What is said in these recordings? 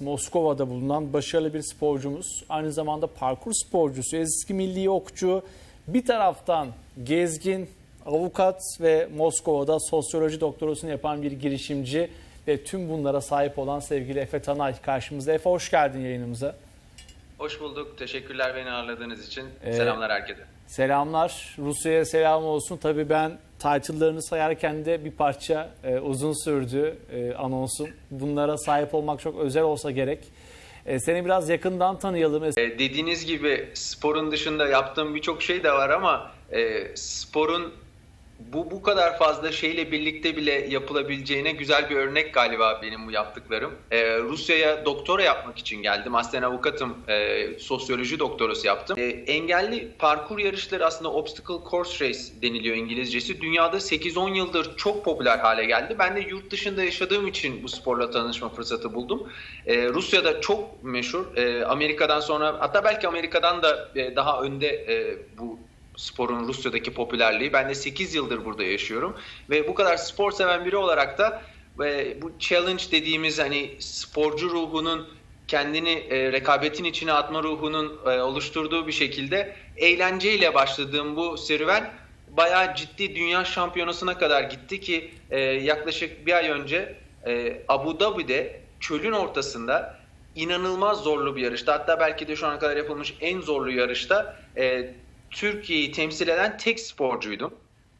Moskova'da bulunan başarılı bir sporcumuz. Aynı zamanda parkur sporcusu, eski milli okçu. Bir taraftan gezgin, avukat ve Moskova'da sosyoloji doktorasını yapan bir girişimci ve tüm bunlara sahip olan sevgili Efe Tanay karşımızda. Efe hoş geldin yayınımıza. Hoş bulduk. Teşekkürler beni ağırladığınız için. Ee, Selamlar herkese. Selamlar. Rusya'ya selam olsun. Tabii ben title'larını sayarken de bir parça e, uzun sürdü e, anonsun. Bunlara sahip olmak çok özel olsa gerek. E, seni biraz yakından tanıyalım. Ee, dediğiniz gibi sporun dışında yaptığım birçok şey de var ama e, sporun bu bu kadar fazla şeyle birlikte bile yapılabileceğine güzel bir örnek galiba benim bu yaptıklarım. Ee, Rusya'ya doktora yapmak için geldim. Aslen avukatım, e, sosyoloji doktorası yaptım. E, engelli parkur yarışları aslında obstacle course race deniliyor İngilizcesi. Dünyada 8-10 yıldır çok popüler hale geldi. Ben de yurt dışında yaşadığım için bu sporla tanışma fırsatı buldum. E, Rusya'da çok meşhur. E, Amerika'dan sonra hatta belki Amerika'dan da e, daha önde e, bu sporun Rusya'daki popülerliği. Ben de 8 yıldır burada yaşıyorum ve bu kadar spor seven biri olarak da ve bu challenge dediğimiz hani sporcu ruhunun kendini e, rekabetin içine atma ruhunun e, oluşturduğu bir şekilde eğlenceyle başladığım bu serüven bayağı ciddi dünya şampiyonasına kadar gitti ki e, yaklaşık bir ay önce e, Abu Dhabi'de çölün ortasında inanılmaz zorlu bir yarışta hatta belki de şu ana kadar yapılmış en zorlu yarışta e, Türkiye'yi temsil eden tek sporcuydum.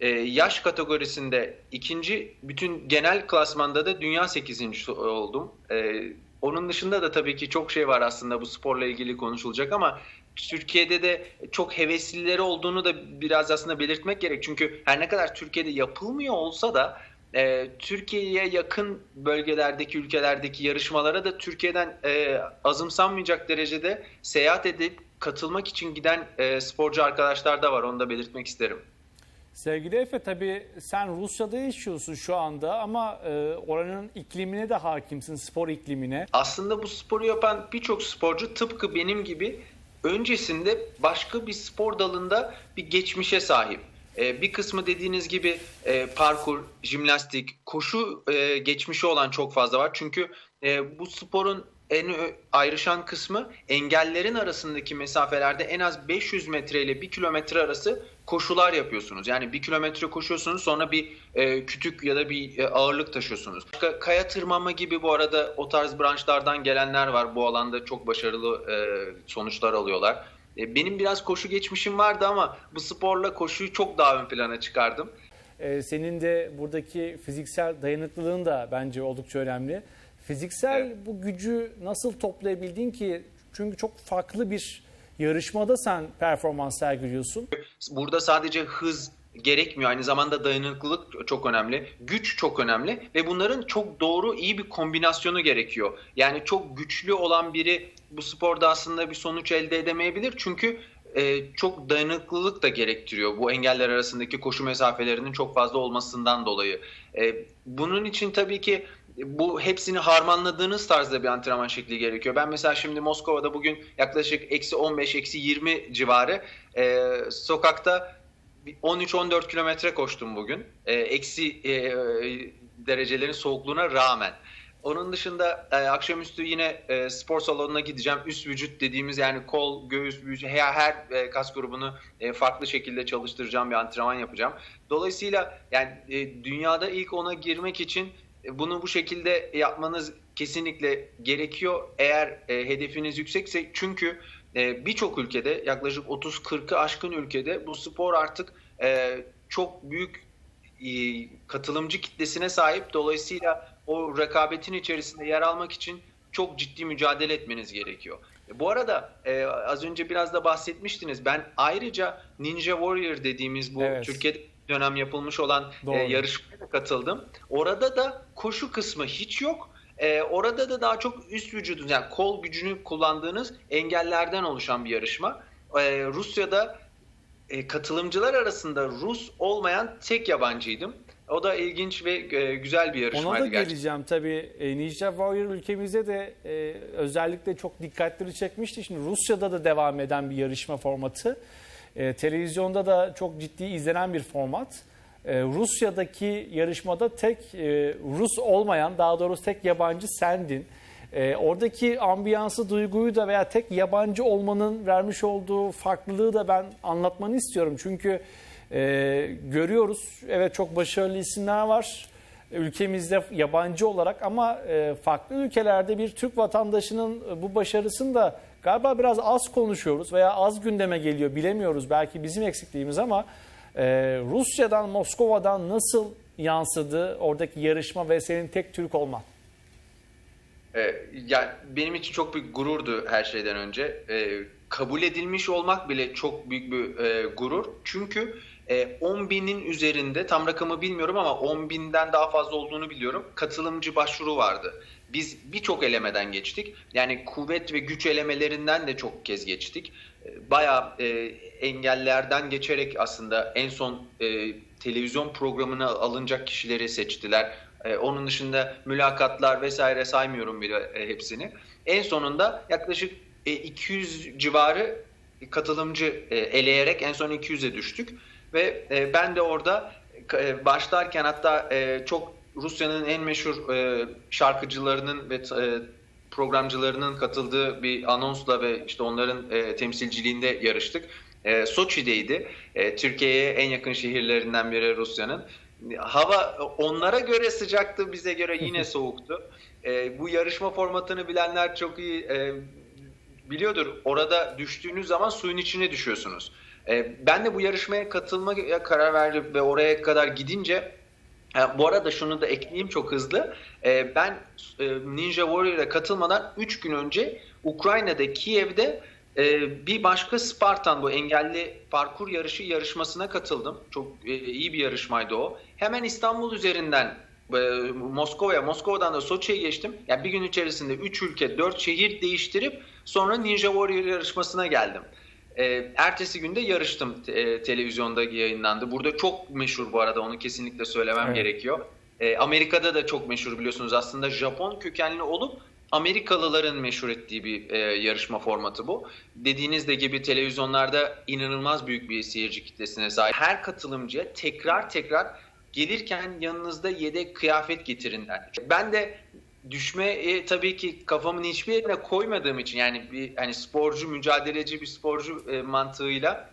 Ee, yaş kategorisinde ikinci, bütün genel klasmanda da dünya sekizincisi oldum. Ee, onun dışında da tabii ki çok şey var aslında bu sporla ilgili konuşulacak ama Türkiye'de de çok heveslileri olduğunu da biraz aslında belirtmek gerek. Çünkü her ne kadar Türkiye'de yapılmıyor olsa da e, Türkiye'ye yakın bölgelerdeki ülkelerdeki yarışmalara da Türkiye'den e, azımsanmayacak derecede seyahat edip katılmak için giden e, sporcu arkadaşlar da var. Onu da belirtmek isterim. Sevgili Efe tabii sen Rusya'da yaşıyorsun şu anda ama e, oranın iklimine de hakimsin, spor iklimine. Aslında bu sporu yapan birçok sporcu tıpkı benim gibi öncesinde başka bir spor dalında bir geçmişe sahip. E, bir kısmı dediğiniz gibi e, parkur, jimnastik, koşu e, geçmişi olan çok fazla var. Çünkü e, bu sporun en ayrışan kısmı engellerin arasındaki mesafelerde en az 500 metre ile 1 kilometre arası koşular yapıyorsunuz. Yani 1 kilometre koşuyorsunuz sonra bir e, kütük ya da bir e, ağırlık taşıyorsunuz. Başka, kaya tırmanma gibi bu arada o tarz branşlardan gelenler var. Bu alanda çok başarılı e, sonuçlar alıyorlar. E, benim biraz koşu geçmişim vardı ama bu sporla koşuyu çok daha ön plana çıkardım. E, senin de buradaki fiziksel dayanıklılığın da bence oldukça önemli. Fiziksel Evet. bu gücü nasıl toplayabildin ki? Çünkü çok farklı bir yarışmada sen performans sergiliyorsun. Burada sadece hız gerekmiyor. Aynı zamanda dayanıklılık çok önemli. Güç çok önemli ve bunların çok doğru iyi bir kombinasyonu gerekiyor. Yani çok güçlü olan biri bu sporda aslında bir sonuç elde edemeyebilir. Çünkü e, çok dayanıklılık da gerektiriyor bu engeller arasındaki koşu mesafelerinin çok fazla olmasından dolayı. E, bunun için tabii ki bu hepsini harmanladığınız tarzda bir antrenman şekli gerekiyor. Ben mesela şimdi Moskova'da bugün yaklaşık eksi 15, eksi 20 civarı e, sokakta 13-14 kilometre koştum bugün. E, eksi e, derecelerin soğukluğuna rağmen. Onun dışında e, akşamüstü yine e, spor salonuna gideceğim. Üst vücut dediğimiz yani kol, göğüs, vücut, her, her e, kas grubunu e, farklı şekilde çalıştıracağım bir antrenman yapacağım. Dolayısıyla yani e, dünyada ilk ona girmek için e, bunu bu şekilde yapmanız kesinlikle gerekiyor. Eğer e, hedefiniz yüksekse çünkü e, birçok ülkede yaklaşık 30-40'ı aşkın ülkede bu spor artık e, çok büyük e, katılımcı kitlesine sahip. Dolayısıyla o rekabetin içerisinde yer almak için çok ciddi mücadele etmeniz gerekiyor. E, Bu arada e, az önce biraz da bahsetmiştiniz. Ben ayrıca Ninja Warrior dediğimiz bu Evet. Türkiye'de dönem yapılmış olan Doğru. e, yarışmaya da katıldım. Orada da koşu kısmı hiç yok. E, orada da daha çok üst vücudun yani kol gücünü kullandığınız engellerden oluşan bir yarışma. E, Rusya'da e, katılımcılar arasında Rus olmayan tek yabancıydım. O da ilginç ve e, güzel bir yarışmaydı Ona da gerçekten. geleceğim tabii. E, Ninja Warrior ülkemizde de e, özellikle çok dikkatleri çekmişti. Şimdi Rusya'da da devam eden bir yarışma formatı. E, televizyonda da çok ciddi izlenen bir format. E, Rusya'daki yarışmada tek e, Rus olmayan, daha doğrusu tek yabancı sendin. E, oradaki ambiyansı, duyguyu da veya tek yabancı olmanın vermiş olduğu farklılığı da ben anlatmanı istiyorum. Çünkü görüyoruz, evet çok başarılı isimler var ülkemizde yabancı olarak ama farklı ülkelerde bir Türk vatandaşının bu başarısını da galiba biraz az konuşuyoruz veya az gündeme geliyor bilemiyoruz belki bizim eksikliğimiz ama e, Rusya'dan Moskova'dan nasıl yansıdı oradaki yarışma ve senin tek Türk olman? Ee, yani benim için çok büyük gururdu her şeyden önce. Ee, kabul edilmiş olmak bile çok büyük bir e, gurur. Çünkü e, 10 binin üzerinde tam rakamı bilmiyorum ama 10 binden daha fazla olduğunu biliyorum. Katılımcı başvuru vardı. Biz birçok elemeden geçtik. Yani kuvvet ve güç elemelerinden de çok kez geçtik. E, bayağı e, engellerden geçerek aslında en son e, televizyon programına alınacak kişileri seçtiler. Ee, onun dışında mülakatlar vesaire saymıyorum bile e, hepsini. En sonunda yaklaşık e, 200 civarı katılımcı e, eleyerek en son 200'e düştük. Ve e, ben de orada e, başlarken hatta e, çok Rusya'nın en meşhur e, şarkıcılarının ve e, programcılarının katıldığı bir anonsla ve işte onların e, temsilciliğinde yarıştık. E, Soçi'deydi. E, Türkiye'ye en yakın şehirlerinden biri Rusya'nın. Hava onlara göre sıcaktı, bize göre yine soğuktu. E, bu yarışma formatını bilenler çok iyi e, biliyordur. Orada düştüğünüz zaman suyun içine düşüyorsunuz. E, ben de bu yarışmaya katılmaya karar verdim ve oraya kadar gidince bu arada şunu da ekleyeyim çok hızlı. E, ben e, Ninja Warrior'a katılmadan 3 gün önce Ukrayna'da Kiev'de e, bir başka Spartan bu engelli parkur yarışı yarışmasına katıldım. Çok e, iyi bir yarışmaydı o. Hemen İstanbul üzerinden e, Moskova'ya, Moskova'dan da Soçi'ye geçtim. Yani bir gün içerisinde 3 ülke, 4 şehir değiştirip sonra Ninja Warrior yarışmasına geldim. E, ertesi günde yarıştım e, televizyonda yayınlandı. Burada çok meşhur bu arada onu kesinlikle söylemem Evet. gerekiyor. E, Amerika'da da çok meşhur biliyorsunuz aslında Japon kökenli olup Amerikalıların meşhur ettiği bir e, yarışma formatı bu. Dediğiniz de gibi televizyonlarda inanılmaz büyük bir seyirci kitlesine sahip. Her katılımcıya tekrar tekrar gelirken yanınızda yedek kıyafet getirin der. Ben de düşmeye tabii ki kafamın hiçbir yerine koymadığım için yani bir hani sporcu, mücadeleci bir sporcu e, mantığıyla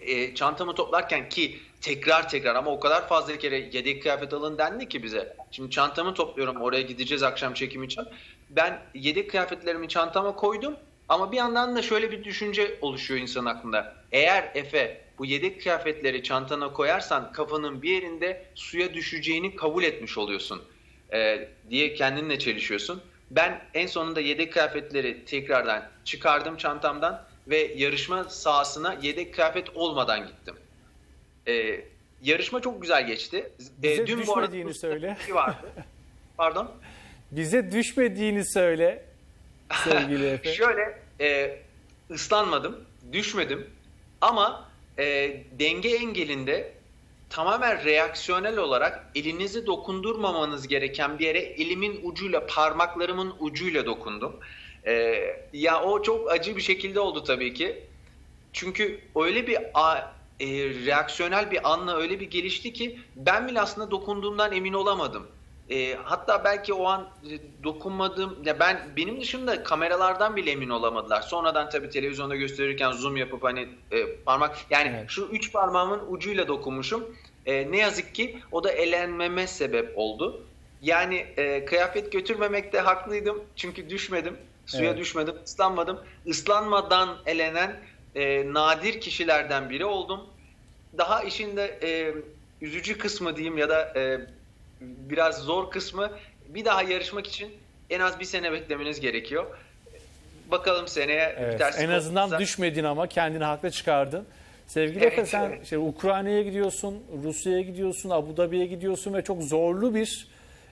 e, çantamı toplarken ki tekrar tekrar ama o kadar fazla kere yedek kıyafet alın dendi ki bize. Şimdi çantamı topluyorum oraya gideceğiz akşam çekim için. Ben yedek kıyafetlerimi çantama koydum ama bir yandan da şöyle bir düşünce oluşuyor insanın aklında. Eğer Efe bu yedek kıyafetleri çantana koyarsan kafanın bir yerinde suya düşeceğini kabul etmiş oluyorsun e, diye kendinle çelişiyorsun. Ben en sonunda yedek kıyafetleri tekrardan çıkardım çantamdan ve yarışma sahasına yedek kıyafet olmadan gittim. E, yarışma çok güzel geçti. Bize E, düşmediğini Rusya'da söyle. bir vardı. Pardon. Bize düşmediğini söyle sevgili Efe. Şöyle e, ıslanmadım, düşmedim ama e, denge engelinde tamamen reaksiyonel olarak elinizi dokundurmamanız gereken bir yere elimin ucuyla, parmaklarımın ucuyla dokundum. E, ya o çok acı bir şekilde oldu tabii ki. Çünkü öyle bir a- e, reaksiyonel bir anla öyle bir gelişti ki ben bile aslında dokunduğumdan emin olamadım. E, hatta belki o an e, dokunmadığım, ya ben benim dışında kameralardan bile emin olamadılar. Sonradan tabii televizyonda gösterirken zoom yapıp hani e, parmak, yani Evet. şu üç parmağımın ucuyla dokunmuşum. E, ne yazık ki o da elenmeme sebep oldu. Yani e, kıyafet götürmemekte haklıydım çünkü düşmedim, suya Evet. düşmedim, ıslanmadım. Islanmadan elenen e, nadir kişilerden biri oldum. Daha işin de e, üzücü kısmı diyeyim ya da e, biraz zor kısmı bir daha yarışmak için en az bir sene beklemeniz gerekiyor. Bakalım seneye Evet, bir en azından olursa- düşmedin ama kendini haklı çıkardın. Sevgili Evet, Efe sen evet. işte Ukrayna'ya gidiyorsun, Rusya'ya gidiyorsun, Abu Dhabi'ye gidiyorsun ve çok zorlu bir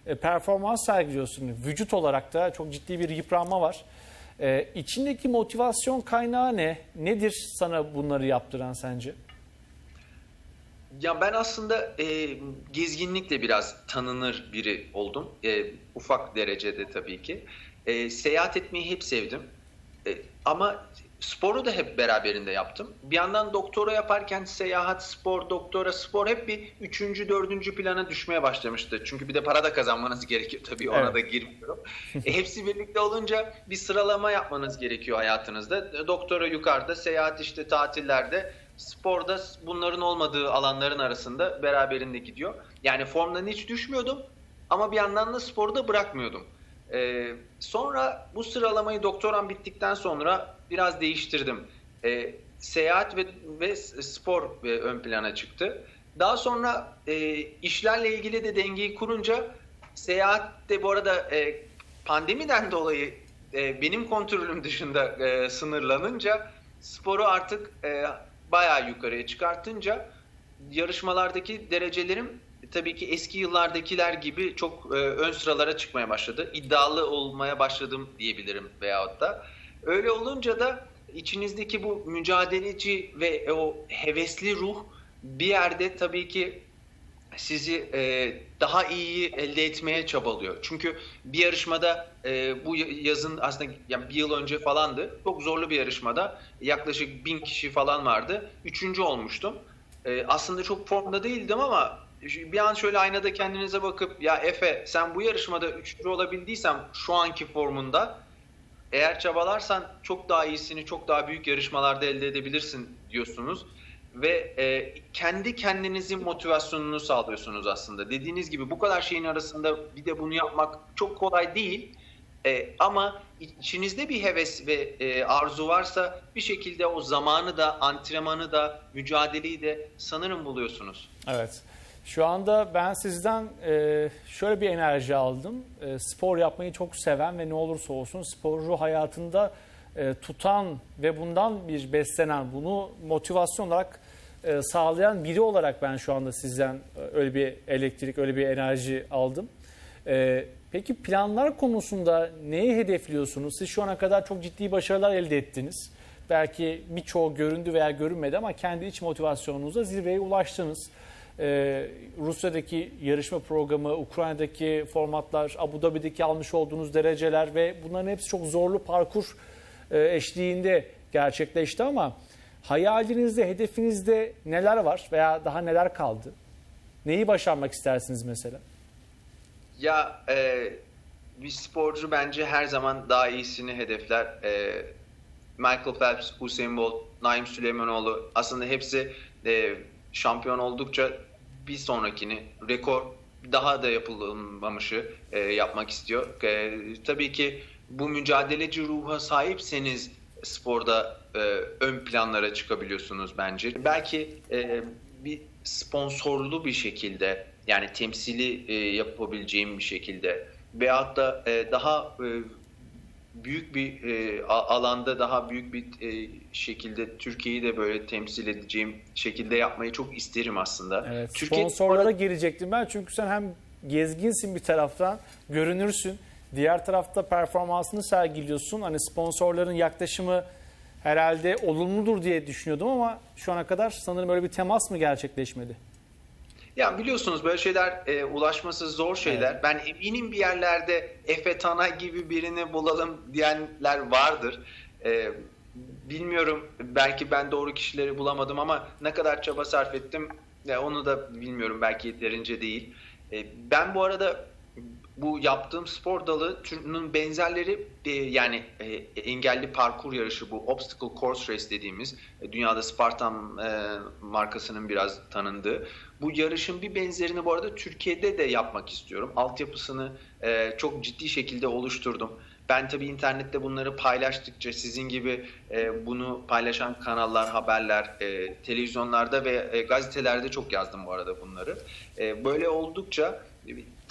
e, performans sergiliyorsun. Vücut olarak da çok ciddi bir yıpranma var. E, içindeki motivasyon kaynağı ne? Nedir sana bunları yaptıran sence? Ya ben aslında e, gezginlikle biraz tanınır biri oldum. E, ufak derecede tabii ki. E, seyahat etmeyi hep sevdim. E, ama sporu da hep beraberinde yaptım. Bir yandan doktora yaparken seyahat, spor, doktora, spor hep bir üçüncü, dördüncü plana düşmeye başlamıştı. Çünkü bir de para da kazanmanız gerekiyor tabii ona Evet. da girmiyorum. E, hepsi birlikte olunca bir sıralama yapmanız gerekiyor hayatınızda. E, Doktora yukarıda, seyahat işte tatillerde, sporda bunların olmadığı alanların arasında beraberinde gidiyor. Yani formdan hiç düşmüyordum ama bir yandan da sporu da bırakmıyordum. Ee, sonra bu sıralamayı doktoram bittikten sonra biraz değiştirdim. Ee, seyahat ve, ve spor e, ön plana çıktı. Daha sonra e, işlerle ilgili de dengeyi kurunca seyahat de bu arada e, pandemiden dolayı e, benim kontrolüm dışında e, sınırlanınca sporu artık e, bayağı yukarıya çıkartınca yarışmalardaki derecelerim tabii ki eski yıllardakiler gibi çok e, ön sıralara çıkmaya başladı. İddialı olmaya başladım diyebilirim veyahut da. Öyle olunca da içinizdeki bu mücadeleci ve o hevesli ruh bir yerde tabii ki sizi e, daha iyi elde etmeye çabalıyor. Çünkü bir yarışmada e, bu yazın aslında yani bir yıl önce falandı. Çok zorlu bir yarışmada yaklaşık bin kişi falan vardı. Üçüncü olmuştum. E, aslında çok formda değildim ama bir an şöyle aynada kendinize bakıp ya Efe sen bu yarışmada üçüncü olabildiysen şu anki formunda eğer çabalarsan çok daha iyisini çok daha büyük yarışmalarda elde edebilirsin diyorsunuz ve e, kendi kendinizin motivasyonunu sağlıyorsunuz aslında. Dediğiniz gibi bu kadar şeyin arasında bir de bunu yapmak çok kolay değil. E, ama içinizde bir heves ve e, arzu varsa bir şekilde o zamanı da, antrenmanı da, mücadeleyi de sanırım buluyorsunuz. Evet. Şu anda ben sizden e, şöyle bir enerji aldım. E, spor yapmayı çok seven ve ne olursa olsun sporu hayatında e, tutan ve bundan bir beslenen, bunu motivasyon olarak e, sağlayan biri olarak ben şu anda sizden e, öyle bir elektrik, öyle bir enerji aldım. E, peki planlar konusunda neyi hedefliyorsunuz? Siz şu ana kadar çok ciddi başarılar elde ettiniz. Belki birçoğu göründü veya görünmedi ama kendi iç motivasyonunuzla zirveye ulaştınız. Ee, Rusya'daki yarışma programı, Ukrayna'daki formatlar, Abu Dhabi'deki almış olduğunuz dereceler ve bunların hepsi çok zorlu parkur e, eşliğinde gerçekleşti ama hayalinizde, hedefinizde neler var veya daha neler kaldı? Neyi başarmak istersiniz mesela? Ya e, bir sporcu bence her zaman daha iyisini hedefler. E, Michael Phelps, Usain Bolt, Naim Süleymanoğlu aslında hepsi e, şampiyon oldukça bir sonrakini rekor daha da yapılmamışı e, yapmak istiyor. E, tabii ki bu mücadeleci ruha sahipseniz sporda e, ön planlara çıkabiliyorsunuz bence. Belki e, bir sponsorlu bir şekilde yani temsili e, yapabileceğim bir şekilde veyahut da e, daha e, büyük bir e, alanda daha büyük bir e, şekilde Türkiye'yi de böyle temsil edeceğim şekilde yapmayı çok isterim aslında. Evet, Türkiye sponsorlara girecektim ben çünkü sen hem gezginsin bir taraftan, görünürsün. Diğer tarafta performansını sergiliyorsun. Hani sponsorların yaklaşımı herhalde olumludur diye düşünüyordum ama şu ana kadar sanırım öyle bir temas mı gerçekleşmedi? Ya biliyorsunuz böyle şeyler e, ulaşması zor şeyler. Ben eminim bir yerlerde Efe Tana gibi birini bulalım diyenler vardır. E, bilmiyorum belki ben doğru kişileri bulamadım ama ne kadar çaba sarf ettim ya onu da bilmiyorum belki yeterince değil. E, ben bu arada bu yaptığım spor dalı türünün benzerleri e, yani e, engelli parkur yarışı bu obstacle course race dediğimiz e, dünyada Spartan markasının biraz tanındığı bu yarışın bir benzerini bu arada Türkiye'de de yapmak istiyorum. Altyapısını e, çok ciddi şekilde oluşturdum. Ben tabii internette bunları paylaştıkça sizin gibi bunu paylaşan kanallar, haberler, televizyonlarda ve gazetelerde çok yazdım bu arada bunları. Böyle oldukça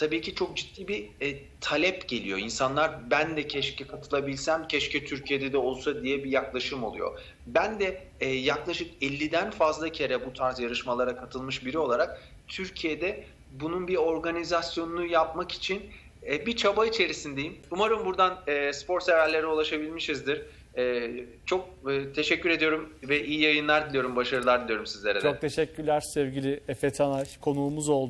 tabii ki çok ciddi bir e, talep geliyor. İnsanlar ben de keşke katılabilsem, keşke Türkiye'de de olsa diye bir yaklaşım oluyor. Ben de e, yaklaşık 50'den fazla kere bu tarz yarışmalara katılmış biri olarak Türkiye'de bunun bir organizasyonunu yapmak için e, bir çaba içerisindeyim. Umarım buradan e, spor severlere ulaşabilmişizdir. E, çok e, teşekkür ediyorum ve iyi yayınlar diliyorum, başarılar diliyorum sizlere de. Çok teşekkürler sevgili Efe Tanay. Konuğumuz oldu.